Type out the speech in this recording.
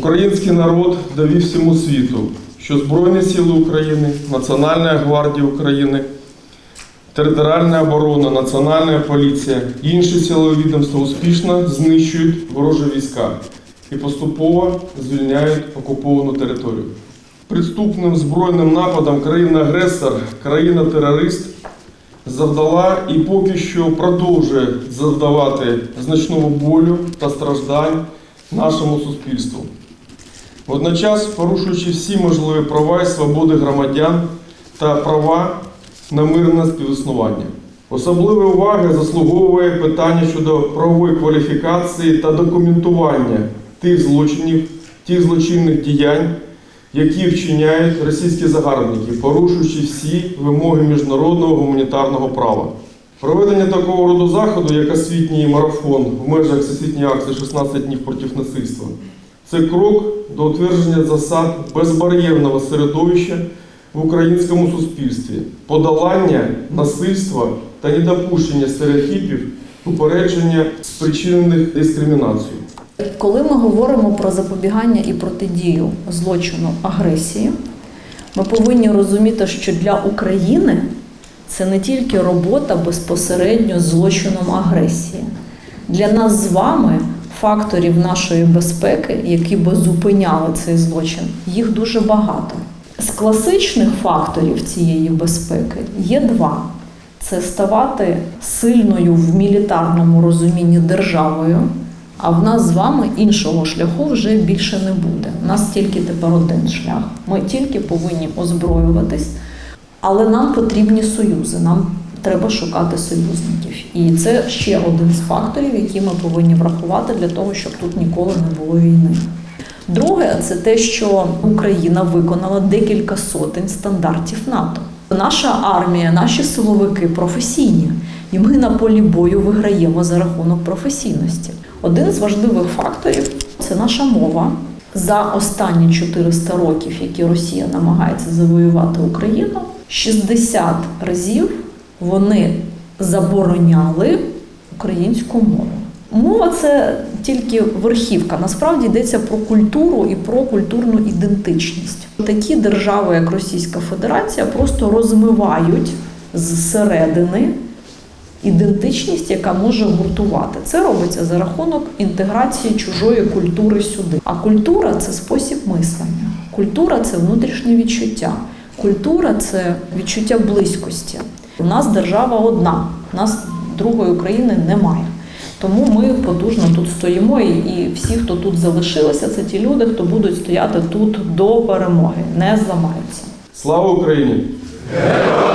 Український народ довів всьому світу, що Збройні Сили України, Національна гвардія України, територіальна оборона, Національна поліція і інші силові відомства успішно знищують ворожі війська і поступово звільняють окуповану територію. Підступним збройним нападом країна-агресор, країна-терорист завдала і поки що продовжує завдавати значного болю та страждань нашому суспільству. Водночас порушуючи всі можливі права і свободи громадян та права на мирне співіснування. Особливої уваги заслуговує питання щодо правової кваліфікації та документування тих злочинів, тих злочинних діянь, які вчиняють російські загарбники, порушуючи всі вимоги міжнародного гуманітарного права. Проведення такого роду заходу, як освітній марафон в межах всесвітньої акції 16 днів проти насильства, це крок до утвердження засад безбар'єрного середовища в українському суспільстві, подолання насильства та недопущення стереотипів, упередження спричинених дискримінацією. Коли ми говоримо про запобігання і протидію злочину агресії, ми повинні розуміти, що для України це не тільки робота безпосередньо з злочином агресії. Для нас з вами факторів нашої безпеки, які би зупиняли цей злочин, їх дуже багато. З класичних факторів цієї безпеки є два: це ставати сильною в мілітарному розумінні державою. А в нас з вами іншого шляху вже більше не буде. У нас тільки тепер один шлях. Ми тільки повинні озброюватись, але нам потрібні союзи. Нам треба шукати союзників. І це ще один з факторів, які ми повинні врахувати для того, щоб тут ніколи не було війни. Друге, це те, що Україна виконала декілька сотень стандартів НАТО. Наша армія, наші силовики професійні, і ми на полі бою виграємо за рахунок професійності. Один з важливих факторів це наша мова. За останні 400 років, які Росія намагається завоювати Україну, 60 разів вони забороняли українську мову. Мова це тільки верхівка. Насправді йдеться про культуру і про культурну ідентичність. Такі держави, як Російська Федерація, просто розмивають зсередини ідентичність, яка може гуртувати. Це робиться за рахунок інтеграції чужої культури сюди. А культура це спосіб мислення. Культура це внутрішнє відчуття. Культура це відчуття близькості. У нас держава одна, у нас другої України немає. Тому ми потужно тут стоїмо, і, і всі, хто тут залишилися, це ті люди, хто будуть стояти тут до перемоги, не зламаються. Слава Україні! Героям